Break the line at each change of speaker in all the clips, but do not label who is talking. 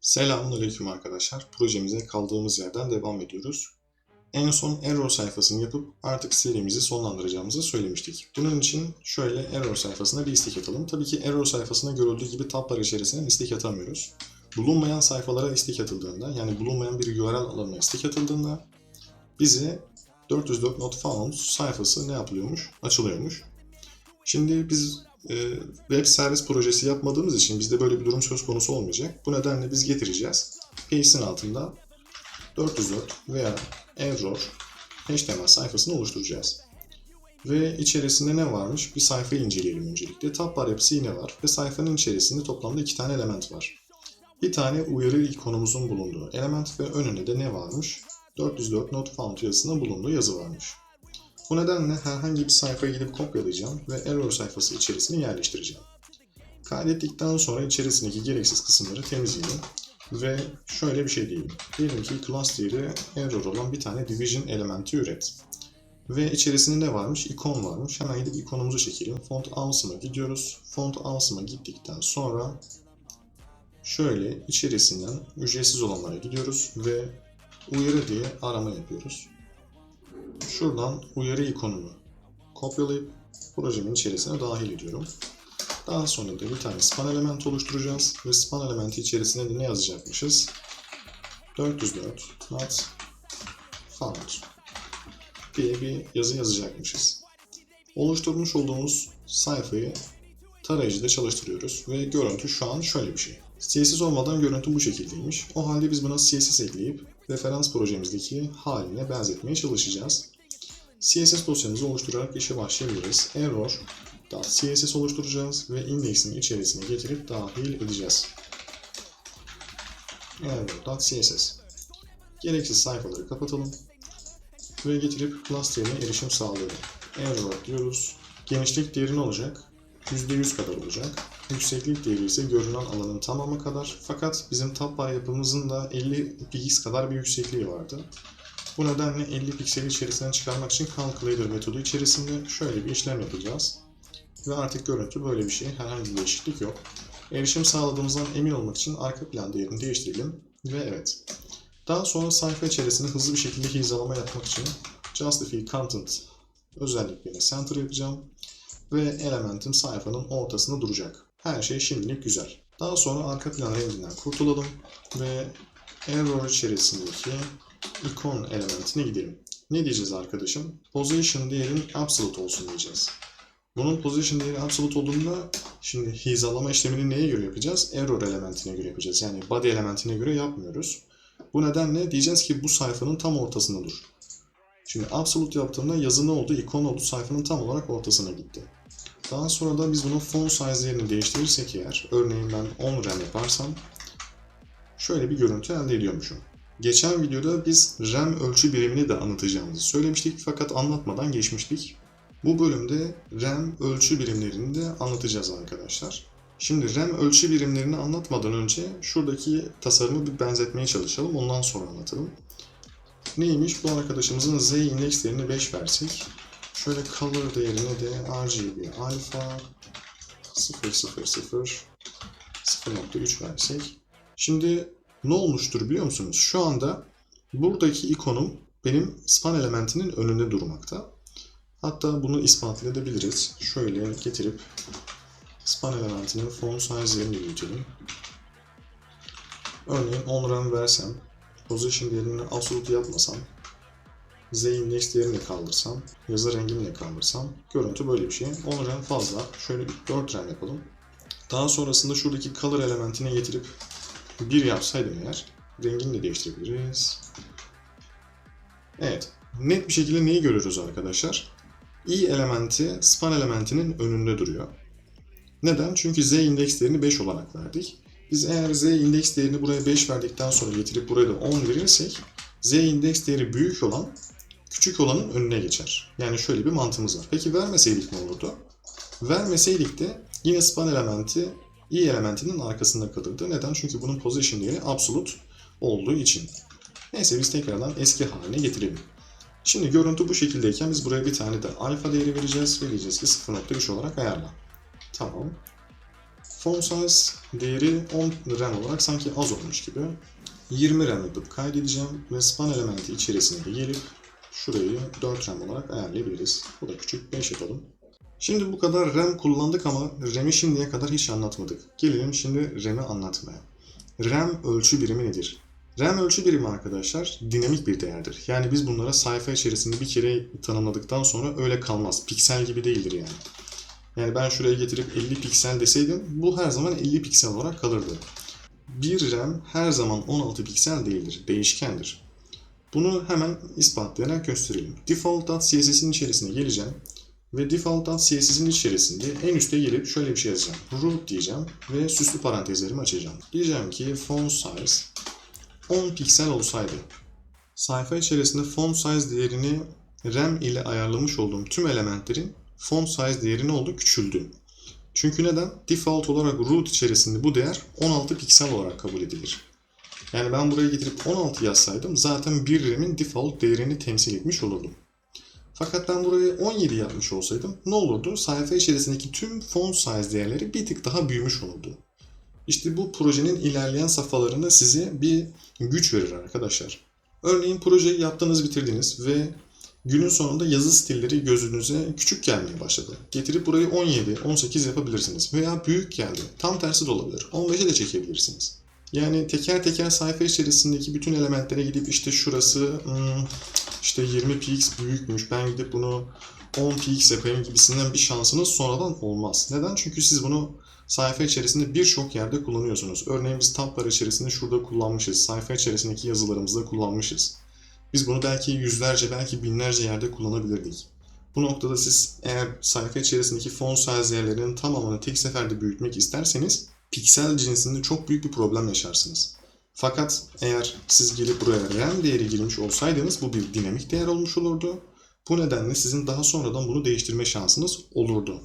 Selamünaleyküm arkadaşlar. Projemize kaldığımız yerden devam ediyoruz. En son error sayfasını yapıp artık serimizi sonlandıracağımızı söylemiştik. Bunun için şöyle error sayfasına bir istek atalım. Tabii ki error sayfasına görüldüğü gibi tablar içerisine istek atamıyoruz. Bulunmayan sayfalara istek atıldığında yani bulunmayan bir URL alanına istek atıldığında bize 404 not found sayfası ne yapılıyormuş? Açılıyormuş. Şimdi biz e, web servis projesi yapmadığımız için bizde böyle bir durum söz konusu olmayacak. Bu nedenle biz getireceğiz. Page'in altında 404 veya error HTML sayfasını oluşturacağız. Ve içerisinde ne varmış? Bir sayfayı inceleyelim öncelikle. Tab bar yapısı yine var ve sayfanın içerisinde toplamda iki tane element var. Bir tane uyarı ikonumuzun bulunduğu element ve önünde de ne varmış? 404 not found yazısının bulunduğu yazı varmış. Bu nedenle herhangi bir sayfaya gidip kopyalayacağım ve error sayfası içerisine yerleştireceğim. Kaydettikten sonra içerisindeki gereksiz kısımları temizleyelim ve şöyle bir şey diyelim. Diyelim ki class error olan bir tane division elementi üret. Ve içerisinde ne varmış? İkon varmış. Hemen gidip ikonumuzu çekelim. Font awesomea gidiyoruz. Font awesomea gittikten sonra şöyle içerisinden ücretsiz olanlara gidiyoruz ve uyarı diye arama yapıyoruz. Şuradan uyarı ikonunu kopyalayıp projemin içerisine dahil ediyorum. Daha sonra da bir tane span element oluşturacağız ve span elementi içerisine de ne yazacakmışız? 404 not found diye bir yazı yazacakmışız. Oluşturmuş olduğumuz sayfayı tarayıcıda çalıştırıyoruz ve görüntü şu an şöyle bir şey. CSS olmadan görüntü bu şekildeymiş. O halde biz buna CSS ekleyip referans projemizdeki haline benzetmeye çalışacağız. CSS dosyamızı oluşturarak işe başlayabiliriz. Error.css oluşturacağız ve index'in içerisine getirip dahil edeceğiz. Error.css Gereksiz sayfaları kapatalım ve getirip değerine erişim sağlayalım. Error diyoruz. Genişlik değeri ne olacak? %100 kadar olacak. Yükseklik değeri ise görünen alanın tamamı kadar. Fakat bizim tab bar yapımızın da 50 px kadar bir yüksekliği vardı. Bu nedenle 50 pikseli içerisinden çıkarmak için Calculator metodu içerisinde şöyle bir işlem yapacağız. Ve artık görüntü böyle bir şey. Herhangi bir değişiklik yok. Erişim sağladığımızdan emin olmak için arka plan değerini değiştirelim. Ve evet. Daha sonra sayfa içerisinde hızlı bir şekilde hizalama yapmak için Justify Content özelliklerine center yapacağım. Ve elementim sayfanın ortasında duracak. Her şey şimdilik güzel. Daha sonra arka plan renginden kurtulalım ve error içerisindeki ikon elementine gidelim. Ne diyeceğiz arkadaşım? Position değerin absolute olsun diyeceğiz. Bunun position değeri absolute olduğunda şimdi hizalama işlemini neye göre yapacağız? Error elementine göre yapacağız. Yani body elementine göre yapmıyoruz. Bu nedenle diyeceğiz ki bu sayfanın tam ortasında dur. Şimdi absolute yaptığımda yazı ne oldu? İkon oldu sayfanın tam olarak ortasına gitti. Daha sonra da biz bunun font size yerini değiştirirsek eğer, örneğin ben 10 RAM yaparsam şöyle bir görüntü elde ediyormuşum. Geçen videoda biz RAM ölçü birimini de anlatacağımızı söylemiştik fakat anlatmadan geçmiştik. Bu bölümde RAM ölçü birimlerini de anlatacağız arkadaşlar. Şimdi RAM ölçü birimlerini anlatmadan önce şuradaki tasarımı bir benzetmeye çalışalım. Ondan sonra anlatalım. Neymiş? Bu arkadaşımızın Z index değerini 5 versek. Şöyle color değerine de RGB alpha 000 0.3 versek. Şimdi ne olmuştur biliyor musunuz? Şu anda buradaki ikonum benim span elementinin önünde durmakta. Hatta bunu ispatlayabiliriz. Şöyle getirip span elementinin font size yerini büyütelim. Örneğin 10 RAM versem, position değerini absolute yapmasam, z index değerini kaldırsam, yazı rengini de kaldırsam, görüntü böyle bir şey. 10 RAM fazla. Şöyle 4 RAM yapalım. Daha sonrasında şuradaki color elementine getirip bir yapsaydım eğer rengini de değiştirebiliriz. Evet. Net bir şekilde neyi görüyoruz arkadaşlar? i elementi span elementinin önünde duruyor. Neden? Çünkü z indeks değerini 5 olarak verdik. Biz eğer z indeks değerini buraya 5 verdikten sonra getirip buraya da 10 verirsek z indeks değeri büyük olan küçük olanın önüne geçer. Yani şöyle bir mantığımız var. Peki vermeseydik ne olurdu? Vermeseydik de yine span elementi i elementinin arkasında kalırdı. Neden? Çünkü bunun position değeri absolute olduğu için. Neyse biz tekrardan eski haline getirelim. Şimdi görüntü bu şekildeyken biz buraya bir tane de alfa değeri vereceğiz ve diyeceğiz ki 0.3 olarak ayarla. Tamam. font size değeri 10 RAM olarak sanki az olmuş gibi. 20 RAM yapıp kaydedeceğim ve span elementi içerisine gelip şurayı 4 RAM olarak ayarlayabiliriz. Bu da küçük 5 yapalım. Şimdi bu kadar RAM kullandık ama RAM'i şimdiye kadar hiç anlatmadık. Gelelim şimdi RAM'i anlatmaya. RAM ölçü birimi nedir? RAM ölçü birimi arkadaşlar dinamik bir değerdir. Yani biz bunlara sayfa içerisinde bir kere tanımladıktan sonra öyle kalmaz. Piksel gibi değildir yani. Yani ben şuraya getirip 50 piksel deseydim bu her zaman 50 piksel olarak kalırdı. Bir RAM her zaman 16 piksel değildir, değişkendir. Bunu hemen ispatlayarak gösterelim. Default.css'in içerisine geleceğim ve default.css'in içerisinde en üste gelip şöyle bir şey yazacağım. Root diyeceğim ve süslü parantezlerimi açacağım. Diyeceğim ki font size 10 piksel olsaydı sayfa içerisinde font size değerini RAM ile ayarlamış olduğum tüm elementlerin font size değeri ne oldu? Küçüldü. Çünkü neden? Default olarak root içerisinde bu değer 16 piksel olarak kabul edilir. Yani ben buraya getirip 16 yazsaydım zaten bir RAM'in default değerini temsil etmiş olurdum. Fakat ben buraya 17 yapmış olsaydım ne olurdu? Sayfa içerisindeki tüm font size değerleri bir tık daha büyümüş olurdu. İşte bu projenin ilerleyen safhalarında size bir güç verir arkadaşlar. Örneğin projeyi yaptınız bitirdiniz ve günün sonunda yazı stilleri gözünüze küçük gelmeye başladı. Getirip burayı 17, 18 yapabilirsiniz. Veya büyük geldi. Tam tersi de olabilir. 15'e de çekebilirsiniz. Yani teker teker sayfa içerisindeki bütün elementlere gidip işte şurası hmm, işte 20 px büyükmüş ben gidip bunu 10 px yapayım gibisinden bir şansınız sonradan olmaz. Neden? Çünkü siz bunu sayfa içerisinde birçok yerde kullanıyorsunuz. Örneğin biz tablar içerisinde şurada kullanmışız. Sayfa içerisindeki yazılarımızda kullanmışız. Biz bunu belki yüzlerce belki binlerce yerde kullanabilirdik. Bu noktada siz eğer sayfa içerisindeki font size değerlerinin tamamını tek seferde büyütmek isterseniz piksel cinsinde çok büyük bir problem yaşarsınız. Fakat eğer siz gelip buraya RAM değeri girmiş olsaydınız bu bir dinamik değer olmuş olurdu. Bu nedenle sizin daha sonradan bunu değiştirme şansınız olurdu.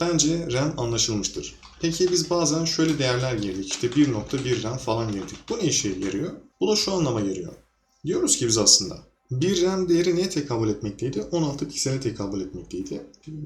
Bence RAM anlaşılmıştır. Peki biz bazen şöyle değerler girdik. İşte 1.1 RAM falan girdik. Bu ne işe yarıyor? Bu da şu anlama geliyor. Diyoruz ki biz aslında bir RAM değeri neye tekabül etmekteydi? 16 piksele tekabül etmekteydi.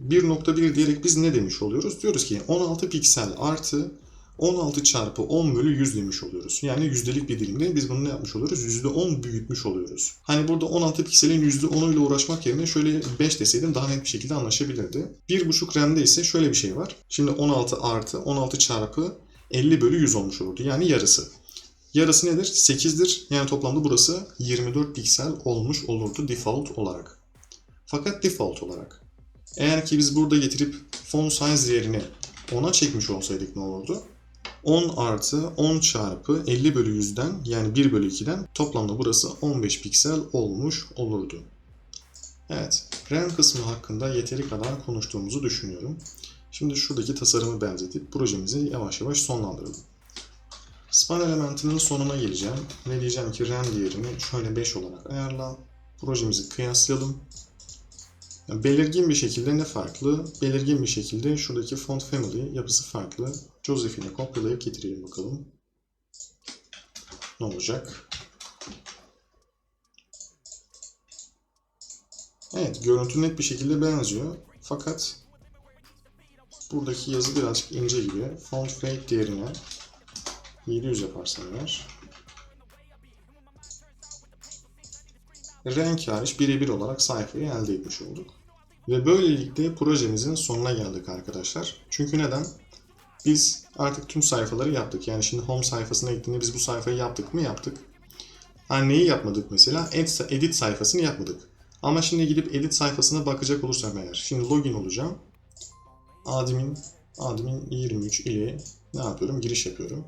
1.1 diyerek biz ne demiş oluyoruz? Diyoruz ki 16 piksel artı 16 çarpı 10 bölü 100 demiş oluyoruz. Yani yüzdelik bir dilimde biz bunu ne yapmış oluyoruz? %10 büyütmüş oluyoruz. Hani burada 16 pikselin %10'u ile uğraşmak yerine şöyle 5 deseydim daha net bir şekilde anlaşabilirdi. 1.5 RAM'de ise şöyle bir şey var. Şimdi 16 artı 16 çarpı 50 bölü 100 olmuş olurdu. Yani yarısı. Yarısı nedir? 8'dir. Yani toplamda burası 24 piksel olmuş olurdu default olarak. Fakat default olarak. Eğer ki biz burada getirip font size değerini 10'a çekmiş olsaydık ne olurdu? 10 artı 10 çarpı 50 bölü 100'den yani 1 bölü 2'den toplamda burası 15 piksel olmuş olurdu. Evet, RAM kısmı hakkında yeteri kadar konuştuğumuzu düşünüyorum. Şimdi şuradaki tasarımı benzetip projemizi yavaş yavaş sonlandıralım. Span elementinin sonuna geleceğim ve diyeceğim ki RAM değerini şöyle 5 olarak ayarla. Projemizi kıyaslayalım. Belirgin bir şekilde ne farklı? Belirgin bir şekilde şuradaki font family yapısı farklı. Josephine kopyalayıp getirelim bakalım. Ne olacak? Evet, görüntü net bir şekilde benziyor. Fakat buradaki yazı birazcık ince gibi. Font fade değerine 700 yaparsam eğer renk hariç birebir olarak sayfayı elde etmiş olduk. Ve böylelikle projemizin sonuna geldik arkadaşlar. Çünkü neden? Biz artık tüm sayfaları yaptık. Yani şimdi home sayfasına gittiğinde biz bu sayfayı yaptık mı? Yaptık. Yani neyi yapmadık mesela? Edit sayfasını yapmadık. Ama şimdi gidip edit sayfasına bakacak olursam eğer. Şimdi login olacağım. Admin, admin 23 ile ne yapıyorum? Giriş yapıyorum.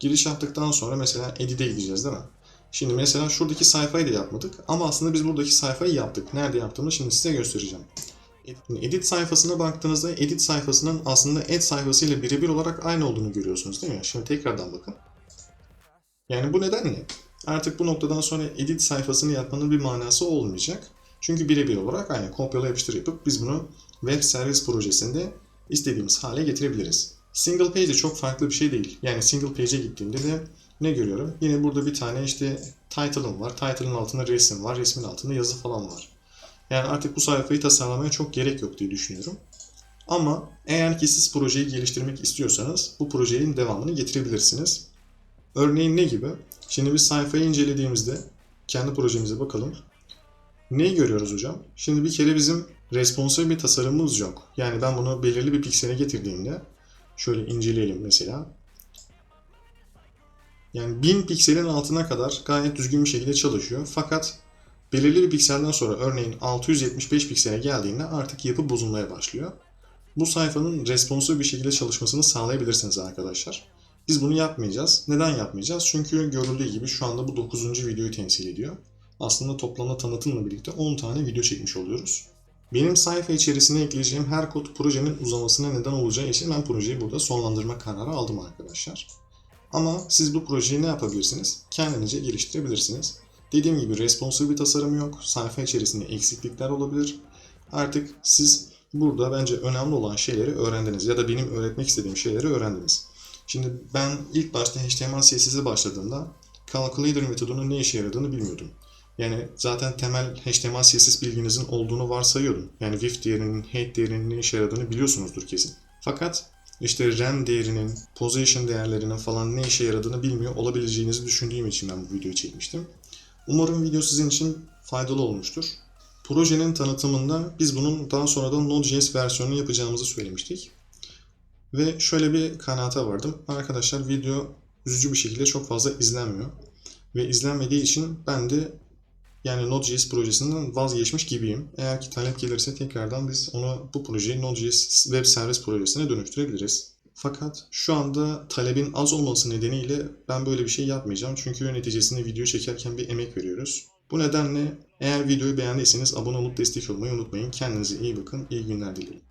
Giriş yaptıktan sonra mesela edit'e gideceğiz değil mi? Şimdi mesela şuradaki sayfayı da yapmadık ama aslında biz buradaki sayfayı yaptık. Nerede yaptığımı şimdi size göstereceğim. Edit sayfasına baktığınızda edit sayfasının aslında add sayfasıyla birebir olarak aynı olduğunu görüyorsunuz değil mi? Şimdi tekrardan bakın. Yani bu nedenle artık bu noktadan sonra edit sayfasını yapmanın bir manası olmayacak. Çünkü birebir olarak aynı kopyala yapıştır yapıp biz bunu web servis projesinde istediğimiz hale getirebiliriz. Single page de çok farklı bir şey değil. Yani single page'e gittiğimde de ne görüyorum? Yine burada bir tane işte title'ım var. Title'ın altında resim var. Resmin altında yazı falan var. Yani artık bu sayfayı tasarlamaya çok gerek yok diye düşünüyorum. Ama eğer ki siz projeyi geliştirmek istiyorsanız bu projenin devamını getirebilirsiniz. Örneğin ne gibi? Şimdi biz sayfayı incelediğimizde kendi projemize bakalım. Neyi görüyoruz hocam? Şimdi bir kere bizim responsive bir tasarımımız yok. Yani ben bunu belirli bir piksele getirdiğimde şöyle inceleyelim mesela. Yani 1000 pikselin altına kadar gayet düzgün bir şekilde çalışıyor. Fakat belirli bir pikselden sonra örneğin 675 piksele geldiğinde artık yapı bozulmaya başlıyor. Bu sayfanın responsive bir şekilde çalışmasını sağlayabilirsiniz arkadaşlar. Biz bunu yapmayacağız. Neden yapmayacağız? Çünkü görüldüğü gibi şu anda bu 9. videoyu temsil ediyor. Aslında toplamda tanıtımla birlikte 10 tane video çekmiş oluyoruz. Benim sayfa içerisine ekleyeceğim her kod projenin uzamasına neden olacağı için ben projeyi burada sonlandırma kararı aldım arkadaşlar. Ama siz bu projeyi ne yapabilirsiniz? Kendinizce geliştirebilirsiniz. Dediğim gibi responsive bir tasarım yok. Sayfa içerisinde eksiklikler olabilir. Artık siz burada bence önemli olan şeyleri öğrendiniz ya da benim öğretmek istediğim şeyleri öğrendiniz. Şimdi ben ilk başta HTML CSS'e başladığımda Calculator metodunun ne işe yaradığını bilmiyordum. Yani zaten temel HTML CSS bilginizin olduğunu varsayıyordum. Yani width değerinin, height değerinin ne işe yaradığını biliyorsunuzdur kesin. Fakat işte rem değerinin, position değerlerinin falan ne işe yaradığını bilmiyor olabileceğinizi düşündüğüm için ben bu videoyu çekmiştim. Umarım video sizin için faydalı olmuştur. Projenin tanıtımında biz bunun daha sonradan Node.js versiyonunu yapacağımızı söylemiştik. Ve şöyle bir kanaata vardım. Arkadaşlar video üzücü bir şekilde çok fazla izlenmiyor. Ve izlenmediği için ben de yani Node.js projesinden vazgeçmiş gibiyim. Eğer ki talep gelirse tekrardan biz onu bu projeyi Node.js web servis projesine dönüştürebiliriz. Fakat şu anda talebin az olması nedeniyle ben böyle bir şey yapmayacağım. Çünkü neticesinde video çekerken bir emek veriyoruz. Bu nedenle eğer videoyu beğendiyseniz abone olup destek olmayı unutmayın. Kendinize iyi bakın. İyi günler dilerim.